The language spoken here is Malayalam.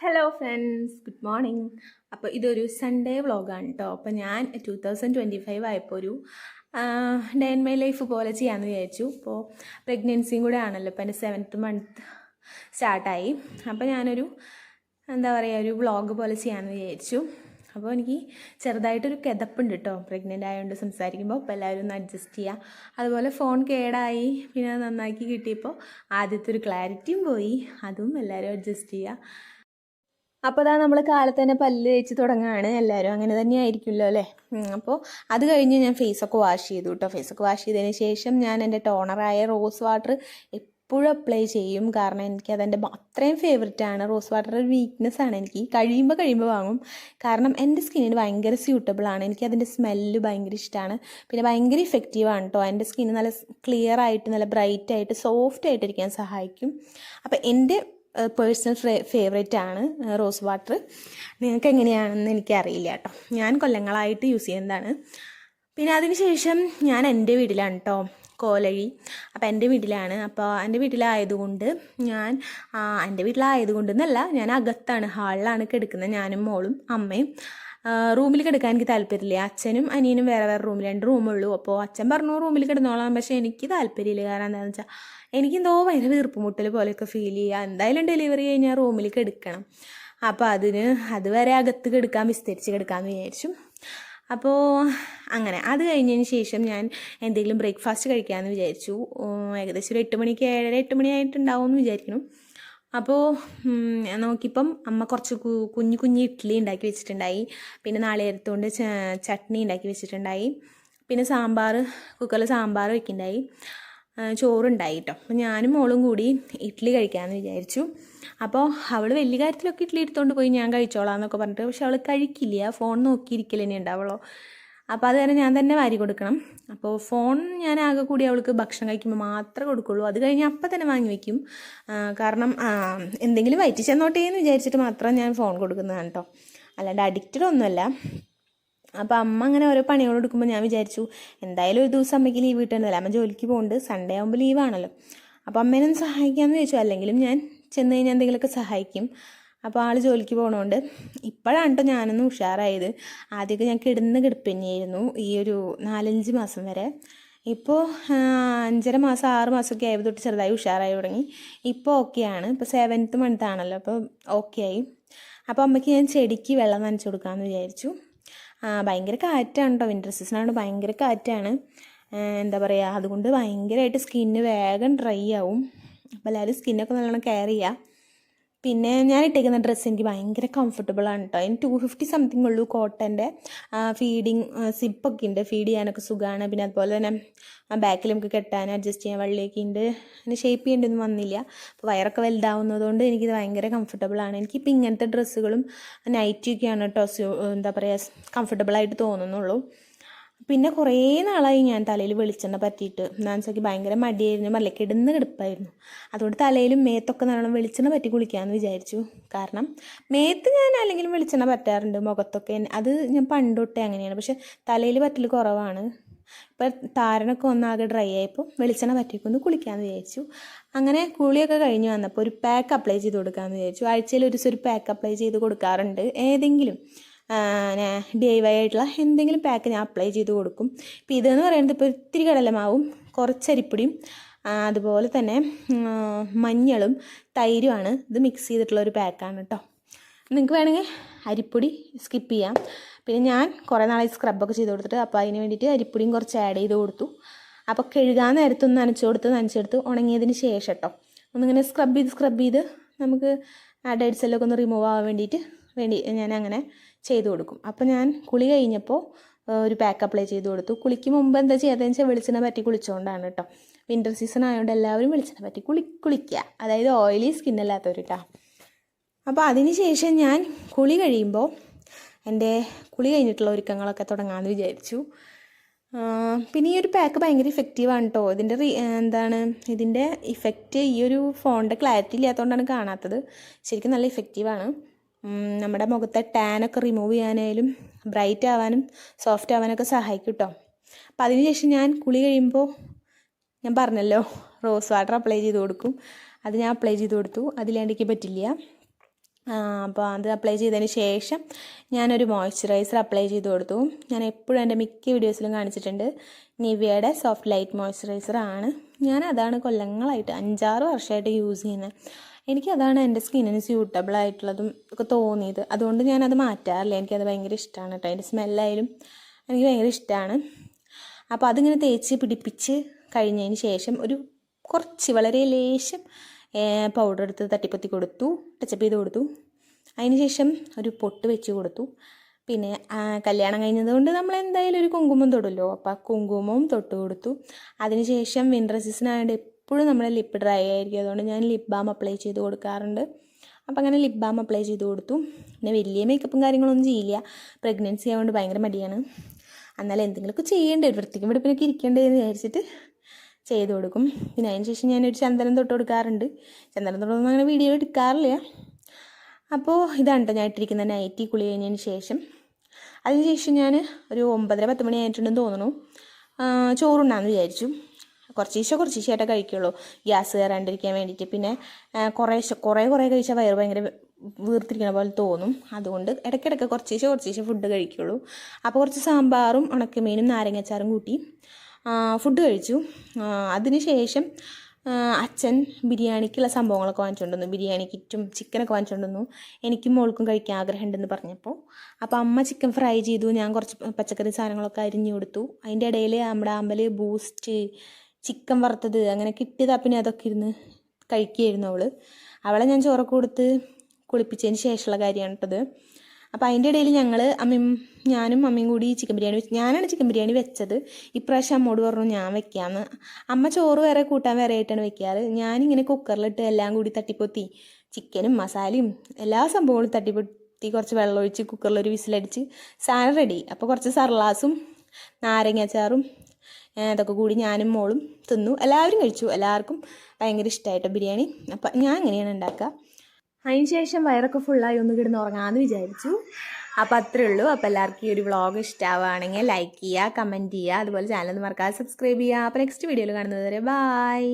ഹലോ ഫ്രണ്ട്സ് ഗുഡ് മോർണിംഗ് അപ്പോൾ ഇതൊരു സൺഡേ വ്ളോഗാണ് കേട്ടോ അപ്പോൾ ഞാൻ ടു തൗസൻഡ് ട്വന്റി ഫൈവ് ആയപ്പോൾ ഒരു ഡേ ഇൻ മൈ ലൈഫ് പോലെ ചെയ്യാമെന്ന് വിചാരിച്ചു. അപ്പോൾ പ്രഗ്നൻസിയും കൂടെ ആണല്ലോ. ഇപ്പം എന്റെ സെവൻത്ത് മന്ത് സ്റ്റാർട്ടായി അപ്പോൾ ഞാനൊരു എന്താ പറയുക ഒരു വ്ളോഗ് പോലെ ചെയ്യാമെന്ന് വിചാരിച്ചു. അപ്പോൾ എനിക്ക് ചെറുതായിട്ടൊരു കിതപ്പുണ്ട് കേട്ടോ പ്രഗ്നന്റ് ആയതുകൊണ്ട് സംസാരിക്കുമ്പോൾ അപ്പോൾ എല്ലാവരും ഒന്ന് അഡ്ജസ്റ്റ് ചെയ്യുക അതുപോലെ ഫോൺ കേടായി. പിന്നെ നന്നാക്കി കിട്ടിയപ്പോൾ ആദ്യത്തെ ഒരു ക്ലാരിറ്റിയും പോയി. അതും എല്ലാവരും അഡ്ജസ്റ്റ് ചെയ്യുക അപ്പോൾ അതാ നമ്മൾ കാലത്ത് തന്നെ പല്ല് തേച്ച് തുടങ്ങുകയാണ് എല്ലാവരും അങ്ങനെ തന്നെ ആയിരിക്കുമല്ലോ അല്ലേ? അപ്പോൾ അത് കഴിഞ്ഞ് ഞാൻ ഫേസൊക്കെ വാഷ് ചെയ്തു കേട്ടോ ഫേസൊക്കെ വാഷ് ചെയ്തതിന് ശേഷം ഞാൻ എന്റെ ടോണറായ റോസ് വാട്ടർ എപ്പോഴും അപ്ലൈ ചെയ്യും. കാരണം എനിക്ക് അതെന്റെ അത്രയും ഫേവററ്റ് ആണ്. റോസ് വാട്ടർ ഒരു വീക്ക്നെസ് ആണ് എനിക്ക്. കഴിയുമ്പോൾ കഴിയുമ്പോൾ വാങ്ങും. കാരണം എന്റെ സ്കിന്നിന് ഭയങ്കര സ്യൂട്ടബിൾ ആണ്. എനിക്ക് അതിന്റെ സ്മെല്ല് ഭയങ്കര ഇഷ്ടമാണ് പിന്നെ ഭയങ്കര ഇഫക്റ്റീവ് ആണ് കേട്ടോ എന്റെ സ്കിന്ന് നല്ല ക്ലിയർ ആയിട്ട് നല്ല ബ്രൈറ്റ് ആയിട്ട് സോഫ്റ്റ് ആയിട്ടിരിക്കാൻ സഹായിക്കും. അപ്പോൾ എന്റെ പേഴ്സണൽ ഫേവറേറ്റ് ആണ് റോസ് വാട്ടർ. നിങ്ങൾക്ക് എങ്ങനെയാണെന്ന് എനിക്കറിയില്ല കേട്ടോ. ഞാൻ കൊല്ലങ്ങളായിട്ട് യൂസ് ചെയ്യുന്നതാണ്. പിന്നെ അതിന് ശേഷം ഞാൻ എന്റെ വീട്ടിലാണ് കേട്ടോ കോലഴി. അപ്പോൾ എന്റെ വീട്ടിലാണ്. അപ്പോൾ എന്റെ വീട്ടിലായതുകൊണ്ട് ഞാൻ എന്റെ വീട്ടിലായതുകൊണ്ട് എന്നല്ല ഞാൻ അകത്താണ് ഹാളിലാണ് കിടക്കുന്നത് ഞാനും മോളും അമ്മയും. റൂമിൽ കിടക്കാൻ എനിക്ക് താല്പര്യമില്ല. അച്ഛനും അനിയനും വേറെ വേറെ റൂമിൽ രണ്ട് റൂമുള്ളൂ അപ്പോൾ അച്ഛൻ പറഞ്ഞു റൂമിൽ കിടന്നോളാം. പക്ഷേ എനിക്ക് താല്പര്യമില്ല. കാരണം എന്താണെന്ന് വെച്ചാൽ എനിക്കെന്തോ ഭയങ്കര വീർപ്പുമുട്ടൽ പോലെയൊക്കെ ഫീൽ ചെയ്യുക. എന്തായാലും ഡെലിവറി കഴിഞ്ഞാൽ റൂമിൽ കിടക്കണം അപ്പോൾ അതിന് അതുവരെ അകത്ത് കിടക്കാൻ വിസ്തരിച്ച് കിടക്കാമെന്ന് വിചാരിച്ചു. അപ്പോൾ അങ്ങനെ അത് കഴിഞ്ഞതിന് ശേഷം ഞാൻ എന്തെങ്കിലും ബ്രേക്ക്ഫാസ്റ്റ് കഴിക്കാമെന്ന് വിചാരിച്ചു. ഏകദേശം ഒരു എട്ട് മണിക്ക് ഏഴര എട്ട് മണിയായിട്ടുണ്ടാവും എന്ന് വിചാരിക്കുന്നു. അപ്പോൾ നോക്കിയപ്പം അമ്മ കുറച്ച് കുഞ്ഞു കുഞ്ഞു ഇഡ്ഡലി ഉണ്ടാക്കി വെച്ചിട്ടുണ്ടായി. പിന്നെ നാളികേരത്തുകൊണ്ട് ച- ചട്നി ഉണ്ടാക്കി വെച്ചിട്ടുണ്ടായി. പിന്നെ സാമ്പാർ കുക്കറിൽ സാമ്പാർ വയ്ക്കുന്നുണ്ടായി ചോറുണ്ടായി കേട്ടോ അപ്പോൾ ഞാനും മോളും കൂടി ഇഡ്ഡലി കഴിക്കാമെന്ന് വിചാരിച്ചു. അപ്പോൾ അവൾ വലിയ കാര്യത്തിലൊക്കെ ഇഡ്ഡലി എടുത്തുകൊണ്ട് പോയി ഞാൻ കഴിച്ചോളാം എന്നൊക്കെ പറഞ്ഞിട്ട്. പക്ഷെ അവൾ കഴിക്കില്ല. ഫോൺ നോക്കിയിരിക്കൽ തന്നെ ഉണ്ടാവുള്ളൂ അപ്പോൾ അത് ഞാൻ തന്നെ വാരി കൊടുക്കണം. അപ്പോൾ ഫോൺ ഞാൻ ആകെ കൂടി അവൾക്ക് ഭക്ഷണം കഴിക്കുമ്പോൾ മാത്രമേ കൊടുക്കുള്ളൂ. അത് കഴിഞ്ഞ് അപ്പം തന്നെ വാങ്ങി വയ്ക്കും കാരണം എന്തെങ്കിലും വയറ്റി ചെന്നോട്ടേ എന്ന് വിചാരിച്ചിട്ട് മാത്രം ഞാൻ ഫോൺ കൊടുക്കുന്നതാണ് കേട്ടോ. അല്ലാണ്ട് അഡിക്റ്റഡ് ഒന്നുമല്ല. അപ്പോൾ അമ്മ അങ്ങനെ ഓരോ പണികൾ എടുക്കുമ്പോൾ ഞാൻ വിചാരിച്ചു എന്തായാലും ഒരു ദിവസം അമ്മയ്ക്ക് ലീവ് കിട്ടുന്നില്ല അമ്മ ജോലിക്ക് പോകുന്നുണ്ട് സൺഡേ ആകുമ്പോൾ ലീവാണല്ലോ അപ്പോൾ അമ്മേനെ ഒന്ന് സഹായിക്കാമെന്ന് ചോദിച്ചു. അല്ലെങ്കിലും ഞാൻ ചെന്ന് കഴിഞ്ഞാൽ എന്തെങ്കിലുമൊക്കെ സഹായിക്കും. അപ്പോൾ ആൾ ജോലിക്ക് പോകണോണ്ട് ഇപ്പോഴാണ് കേട്ടോ ഞാനൊന്ന് ഉഷാറായത്. ആദ്യമൊക്കെ ഞാൻ കിടന്ന് കിടപ്പന്നെയായിരുന്നു ഈ ഒരു നാലഞ്ച് മാസം വരെ. ഇപ്പോൾ അഞ്ചര മാസം ആറ് മാസമൊക്കെ ആയപ്പോൾ തൊട്ട് ചെറുതായി ഉഷാറായി തുടങ്ങി. ഇപ്പോൾ ഓക്കെയാണ്. ഇപ്പോൾ സെവൻത്ത് മന്ത് ആണല്ലോ അപ്പോൾ ഓക്കെ ആയി അപ്പോൾ അമ്മയ്ക്ക് ഞാൻ ചെടിക്ക് വെള്ളം നനച്ചു കൊടുക്കാമെന്ന് വിചാരിച്ചു. ഭയങ്കര കാറ്റാണ് കേട്ടോ വിന്റർ സീസണാണ് ഭയങ്കര കാറ്റാണ്. എന്താ പറയുക അതുകൊണ്ട് ഭയങ്കരമായിട്ട് സ്കിന്ന് വേഗം ഡ്രൈ ആവും. അപ്പോൾ എല്ലാവരും സ്കിന്നൊക്കെ നല്ലോണം കെയർ ചെയ്യുക പിന്നെ ഞാൻ ഇട്ടേക്കുന്ന ഡ്രസ്സ് എനിക്ക് ഭയങ്കര കംഫർട്ടബിൾ ആണ് കേട്ടോ അതിന് ടു ഫിഫ്റ്റി സംതിങ് ഉള്ളൂ കോട്ടന്റെ ഫീഡിങ് സിപ്പൊക്കെ ഉണ്ട് ഫീഡ് ചെയ്യാനൊക്കെ സുഖമാണ് പിന്നെ അതുപോലെ തന്നെ ബാക്കിൽ നമുക്ക് കെട്ടാൻ അഡ്ജസ്റ്റ് ചെയ്യാൻ വള്ളിയൊക്കെ ഉണ്ട് അതിന് ഷേപ്പ് ചെയ്യേണ്ടൊന്നും വന്നില്ല. അപ്പോൾ വയറൊക്കെ വലുതാവുന്നതുകൊണ്ട് എനിക്കിത് ഭയങ്കര കംഫർട്ടബിൾ ആണ്. എനിക്കിപ്പോൾ ഇങ്ങനത്തെ ഡ്രസ്സുകളും നൈറ്റിയൊക്കെയാണ് കേട്ടോ എന്താ പറയുക കംഫർട്ടബിളായിട്ട് തോന്നുന്നുള്ളൂ. പിന്നെ കുറേ നാളായി ഞാൻ തലയിൽ വെളിച്ചെണ്ണ പറ്റിയിട്ട്. വെച്ചാൽ ഭയങ്കര മടിയായിരുന്നു. മല്ല കിടന്ന് കിടപ്പായിരുന്നു. അതുകൊണ്ട് തലയിലും മേത്തൊക്കെ നല്ലോണം വെളിച്ചെണ്ണ പറ്റി കുളിക്കാമെന്ന് വിചാരിച്ചു. കാരണം മേത്ത് ഞാൻ അല്ലെങ്കിൽ വെളിച്ചെണ്ണ പറ്റാറുണ്ട്. മുഖത്തൊക്കെ അത് ഞാൻ പണ്ടൊട്ടേ അങ്ങനെയാണ്. പക്ഷെ തലയിൽ പറ്റൽ കുറവാണ്. ഇപ്പം താരനൊക്കെ ഒന്നാകെ ഡ്രൈ ആയപ്പോൾ വെളിച്ചെണ്ണ പറ്റിക്കൊന്ന് കുളിക്കാമെന്ന് വിചാരിച്ചു. അങ്ങനെ കുളിയൊക്കെ കഴിഞ്ഞ് വന്നപ്പോൾ ഒരു പാക്ക് അപ്ലൈ ചെയ്ത് കൊടുക്കാമെന്ന് വിചാരിച്ചു. ആഴ്ചയിൽ ഒരു ദിവസം ഒരു പാക്ക് അപ്ലൈ ചെയ്ത് കൊടുക്കാറുണ്ട്. ഏതെങ്കിലും ഡി ഐ വൈ ആയിട്ടുള്ള എന്തെങ്കിലും പാക്ക് ഞാൻ അപ്ലൈ ചെയ്ത് കൊടുക്കും. ഇപ്പം ഇതെന്ന് പറയുന്നത് ഇപ്പോൾ ഒത്തിരി കടലമാവും കുറച്ചരിപ്പൊടിയും അതുപോലെ തന്നെ മഞ്ഞളും തൈരുമാണ് ഇത് മിക്സ് ചെയ്തിട്ടുള്ള ഒരു പാക്കാണ് കേട്ടോ നിങ്ങൾക്ക് വേണമെങ്കിൽ അരിപ്പൊടി സ്കിപ്പ് ചെയ്യാം. പിന്നെ ഞാൻ കുറേ നാളായി സ്ക്രബൊക്കെ ചെയ്ത് കൊടുത്തിട്ട് അപ്പോൾ അതിന് വേണ്ടിയിട്ട് അരിപ്പൊടിയും കുറച്ച് ആഡ് ചെയ്ത് കൊടുത്തു. അപ്പോൾ കഴുകാൻ നേരത്തൊന്ന് നനച്ചു കൊടുത്ത് നനച്ചെടുത്ത് ഉണങ്ങിയതിന് ശേഷം കേട്ടോ ഒന്നിങ്ങനെ സ്ക്രബ് ചെയ്ത് സ്ക്രബ് ചെയ്ത് നമുക്ക് ആ എല്ലാം സെല്ലൊക്കെ ഒന്ന് റിമൂവ് ആവാൻ വേണ്ടിയിട്ട് വേണ്ടി ഞാൻ അങ്ങനെ ചെയ്ത് കൊടുക്കും. അപ്പോൾ ഞാൻ കുളി കഴിഞ്ഞപ്പോൾ ഒരു പാക്ക് അപ്ലൈ ചെയ്ത് കൊടുത്തു. കുളിക്ക് മുമ്പ് എന്താ ചെയ്യാതെന്ന് വെച്ചാൽ വെളിച്ചെണ്ണ പറ്റി കുളിച്ചുകൊണ്ടാണ് കേട്ടോ വിന്റർ സീസൺ ആയതുകൊണ്ട് എല്ലാവരും വെളിച്ചെണ്ണ പറ്റി കുളി കുളിക്കുക അതായത് ഓയിലി സ്കിൻ അല്ലാത്തവർ കേട്ടോ അപ്പോൾ അതിന് ശേഷം ഞാൻ കുളി കഴിയുമ്പോൾ എന്റെ കുളി കഴിഞ്ഞിട്ടുള്ള ഒരുക്കങ്ങളൊക്കെ തുടങ്ങാമെന്ന് വിചാരിച്ചു. പിന്നെ ഈ ഒരു പാക്ക് ഭയങ്കര ഇഫക്റ്റീവാണ് കേട്ടോ ഇതിന്റെ റീ എന്താണ്? ഇതിന്റെ ഇഫക്റ്റ് ഈ ഒരു ഫോണിന്റെ ക്ലാരിറ്റി ഇല്ലാത്തതുകൊണ്ടാണ് കാണാത്തത്. ശരിക്കും നല്ല ഇഫക്റ്റീവാണ് നമ്മുടെ മുഖത്തെ ടാൻ ഒക്കെ റിമൂവ് ചെയ്യാനായാലും ബ്രൈറ്റ് ആവാനും സോഫ്റ്റ് ആവാനൊക്കെ സഹായിക്കും കേട്ടോ അപ്പം അതിന് ശേഷം ഞാൻ കുളി കഴിയുമ്പോൾ ഞാൻ പറഞ്ഞല്ലോ റോസ് വാട്ടർ അപ്ലൈ ചെയ്ത് കൊടുക്കും. അത് ഞാൻ അപ്ലൈ ചെയ്ത് കൊടുത്തു. അതിലാണ്ട് എനിക്ക് പറ്റില്ല അപ്പോൾ അത് അപ്ലൈ ചെയ്തതിന് ശേഷം ഞാനൊരു മോയ്സ്ചറൈസർ അപ്ലൈ ചെയ്ത് കൊടുത്തു. ഞാൻ എപ്പോഴും എന്റെ മിക്ക വീഡിയോസിലും കാണിച്ചിട്ടുണ്ട്. നിവിയയുടെ സോഫ്റ്റ് ലൈറ്റ് മോയ്സ്ചറൈസർ ആണ്. ഞാൻ അതാണ് കൊല്ലങ്ങളായിട്ട് അഞ്ചാറ് വർഷമായിട്ട് യൂസ് ചെയ്യുന്നത് എനിക്കതാണ് എന്റെ സ്കിന്നിന് സ്യൂട്ടബിൾ ആയിട്ടുള്ളതും ഒക്കെ തോന്നിയത്. അതുകൊണ്ട് ഞാനത് മാറ്റാറില്ല. എനിക്കത് ഭയങ്കര ഇഷ്ടമാണ് കേട്ടോ. അതിന്റെ സ്മെല്ലായാലും എനിക്ക് ഭയങ്കര ഇഷ്ടമാണ് അപ്പോൾ അതിങ്ങനെ തേച്ച് പിടിപ്പിച്ച് കഴിഞ്ഞതിന് ശേഷം ഒരു കുറച്ച് വളരെ ലേശം പൗഡർ എടുത്ത് തട്ടിപ്പൊത്തി കൊടുത്തു. ടച്ചപ്പ് ചെയ്ത് കൊടുത്തു. അതിന് ശേഷം ഒരു പൊട്ട് വെച്ച് കൊടുത്തു. പിന്നെ കല്യാണം കഴിഞ്ഞതുകൊണ്ട് നമ്മൾ എന്തായാലും ഒരു കുങ്കുമം തൊടുമല്ലോ അപ്പോൾ ആ കുങ്കുമവും തൊട്ട് കൊടുത്തു. അതിന് ശേഷം വിന്റർ സീസൺ ആയതുകൊണ്ട് എപ്പോഴും നമ്മുടെ ലിപ്പ് ഡ്രൈ ആയിരിക്കും. അതുകൊണ്ട് ഞാൻ ലിപ് ബാം അപ്ലൈ ചെയ്ത് കൊടുക്കാറുണ്ട്. അപ്പം അങ്ങനെ ലിപ് ബാം അപ്ലൈ ചെയ്ത് കൊടുത്തു. പിന്നെ വലിയ മേക്കപ്പും കാര്യങ്ങളൊന്നും ചെയ്യില്ല. പ്രഗ്നൻസി ആയതുകൊണ്ട് ഭയങ്കര മടിയാണ്. എന്നാൽ എന്തെങ്കിലുമൊക്കെ ചെയ്യേണ്ടേ ഒരു വൃത്തിക്കും വെടുപ്പിനൊക്കെ ഇരിക്കേണ്ടേ എന്ന് വിചാരിച്ചിട്ട് ചെയ്ത് കൊടുക്കും. പിന്നെ അതിന് ശേഷം ഞാനൊരു ചന്ദനം തൊട്ട് കൊടുക്കാറുണ്ട്. ചന്ദനം തൊട്ടൊന്നും അങ്ങനെ വീഡിയോ എടുക്കാറില്ല. അപ്പോൾ ഇതാണ് കേട്ടോ ഞാൻ ഇട്ടിരിക്കുന്ന നൈറ്റി കുളി കഴിഞ്ഞതിന് ശേഷം. അതിന് ശേഷം ഞാൻ ഒരു ഒമ്പതര പത്ത് മണി ആയിട്ടുണ്ടെന്ന് തോന്നുന്നു. ചോറുണ്ടാന്ന് വിചാരിച്ചു. കുറച്ചീശ കുറച്ചീശയായിട്ട് കഴിക്കുള്ളൂ. ഗ്യാസ് കയറാണ്ടിരിക്കാൻ വേണ്ടിയിട്ട്. പിന്നെ കുറേ കുറേ കുറേ കഴിച്ചാൽ വയറ് ഭയങ്കര വീർത്തിരിക്കണ പോലെ തോന്നും. അതുകൊണ്ട് ഇടയ്ക്കിടയ്ക്ക് കുറച്ചീശ കുറച്ചീശ ഫുഡ് കഴിക്കുള്ളൂ. അപ്പോൾ കുറച്ച് സാമ്പാറും ഉണക്കമീനും നാരങ്ങച്ചാറും കൂട്ടി ഫുഡ് കഴിച്ചു. അതിനുശേഷം അച്ഛൻ ബിരിയാണിക്കുള്ള സംഭവങ്ങളൊക്കെ വാങ്ങിച്ചുകൊണ്ടുവന്നു ബിരിയാണി കിറ്റും ചിക്കനൊക്കെ വാങ്ങിച്ചുകൊണ്ടുവന്നു എനിക്കും മോൾക്കും കഴിക്കാൻ ആഗ്രഹമുണ്ടെന്ന് പറഞ്ഞപ്പോൾ അപ്പോൾ അമ്മ ചിക്കൻ ഫ്രൈ ചെയ്തു. ഞാൻ കുറച്ച് പച്ചക്കറി സാധനങ്ങളൊക്കെ അരിഞ്ഞു കൊടുത്തു. അതിന്റെ ഇടയിൽ നമ്മുടെ അമ്പൽ ബൂസ്റ്റ് ചിക്കൻ വറുത്തത് അങ്ങനെ കിട്ടിയതാ പിന്നെ അതൊക്കെ ഇരുന്ന് കഴിക്കുകയായിരുന്നു അവൾ. അവളെ ഞാൻ ചോറൊക്കെ കൊടുത്ത് കുളിപ്പിച്ചതിന് ശേഷമുള്ള കാര്യമാണ് കേട്ടത് അപ്പോൾ അതിന്റെ ഇടയിൽ ഞങ്ങൾ അമ്മയും ഞാനും അമ്മയും കൂടി ചിക്കൻ ബിരിയാണി വെച്ച് ഞാനാണ് ചിക്കൻ ബിരിയാണി വെച്ചത്. ഇപ്രാവശ്യം അമ്മോട് പറഞ്ഞു ഞാൻ വെക്കാമെന്ന് അമ്മ ചോറ് വേറെ കൂട്ടാൻ വേറെ ആയിട്ടാണ് വെക്കാറ്. ഞാനിങ്ങനെ കുക്കറിലിട്ട് എല്ലാം കൂടി തട്ടിപ്പൊത്തി ചിക്കനും മസാലയും എല്ലാ സംഭവങ്ങളും തട്ടിപ്പൊത്തി കുറച്ച് വെള്ളം ഒഴിച്ച് കുക്കറിലൊരു വിസിലടിച്ച് സാധനം റെഡി അപ്പോൾ കുറച്ച് സർലാസും നാരങ്ങാച്ചാറും ഏഹ് ഇതൊക്കെ കൂടി ഞാനും മോളും തിന്നു. എല്ലാവരും കഴിച്ചു. എല്ലാവർക്കും ഭയങ്കര ഇഷ്ടമായിട്ടോ ബിരിയാണി? അപ്പം ഞാൻ എങ്ങനെയാണ് ഉണ്ടാക്കുക? അതിന് ശേഷം വയറൊക്കെ ഫുള്ളായി ഒന്ന് കിടന്ന് ഉറങ്ങാമെന്ന് വിചാരിച്ചു. അപ്പോൾ അത്രേ ഉള്ളൂ. അപ്പോൾ എല്ലാവർക്കും ഈ ഒരു വ്ളോഗ് ഇഷ്ടമാവുകയാണെങ്കിൽ ലൈക്ക് ചെയ്യുക കമന്റ് ചെയ്യുക. അതുപോലെ ചാനൽ ഒന്ന് മറക്കാതെ സബ്സ്ക്രൈബ് ചെയ്യുക. അപ്പോൾ നെക്സ്റ്റ് വീഡിയോയിൽ കാണുന്നത് വരെ ബായ്